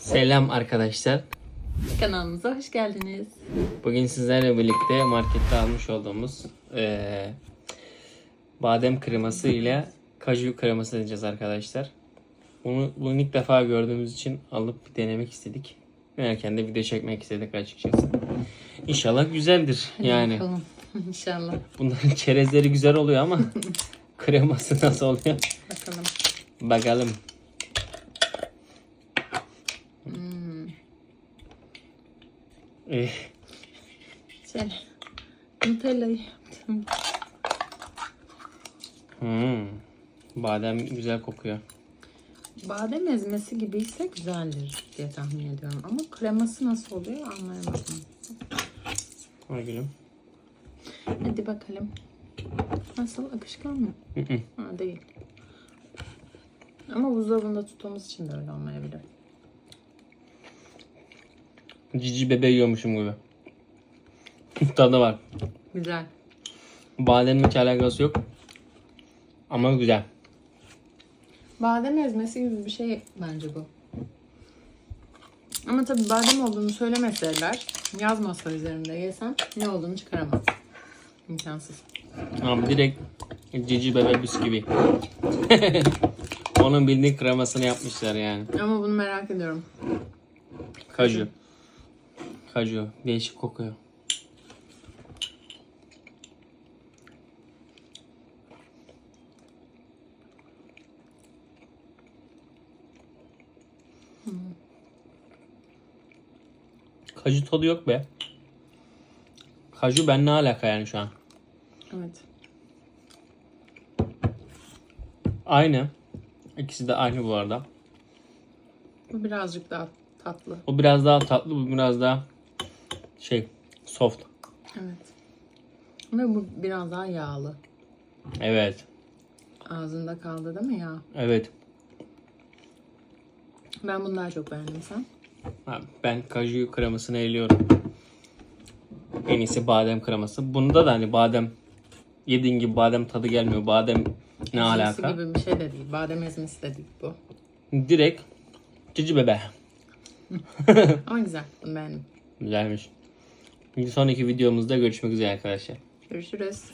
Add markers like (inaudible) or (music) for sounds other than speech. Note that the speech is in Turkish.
Selam arkadaşlar. Kanalımıza hoş geldiniz. Bugün sizlerle birlikte markette almış olduğumuz eee, badem kreması ile kaju kreması edeceğiz arkadaşlar. Bunu, bunu ilk defa gördüğümüz için alıp bir denemek istedik. Denerken de video çekmek istedik açıkçası. İnşallah güzeldir yani. Bakalım. (laughs) İnşallah. Bunların çerezleri güzel oluyor ama (laughs) kreması nasıl oluyor? Bakalım. Bakalım. Eh, Şöyle. Nutella'yı yaptım. hmm. Badem güzel kokuyor. Badem ezmesi gibi ise güzeldir diye tahmin ediyorum. Ama kreması nasıl oluyor anlayamadım. Ay gülüm. Hadi bakalım. Nasıl? Akışkan mı? Hı hı. Ha, değil. Ama buzdolabında tuttuğumuz için de öyle olmayabilir. Cici bebe yiyormuşum gibi. Tadı var. Güzel. Bademle hiç alakası yok. Ama güzel. Badem ezmesi gibi bir şey bence bu. Ama tabii badem olduğunu söylemeseler yazmasa üzerinde yesen ne olduğunu çıkaramaz. İmkansız. Ama direkt cici bebe bisküvi. (laughs) Onun bildiğin kremasını yapmışlar yani. Ama bunu merak ediyorum. Kaju. Kaju. Değişik kokuyor. Kaju tadı yok be. Kaju ben ne alaka yani şu an? Evet. Aynı. İkisi de aynı bu arada. Bu birazcık daha tatlı. O biraz daha tatlı, bu biraz daha şey soft. Evet. Ve bu biraz daha yağlı. Evet. Ağzında kaldı değil mi ya? Evet. Ben bunu daha çok beğendim sen. Ha, Ben kaju kremasını eliyorum. En iyisi badem kreması. Bunda da hani badem yediğin gibi badem tadı gelmiyor. Badem ne alaka? gibi bir şey de değil. Badem ezmesi de değil bu. Direkt cici bebe. (laughs) Ama güzel. Beğendim. Güzelmiş. Bir sonraki videomuzda görüşmek üzere arkadaşlar. Görüşürüz.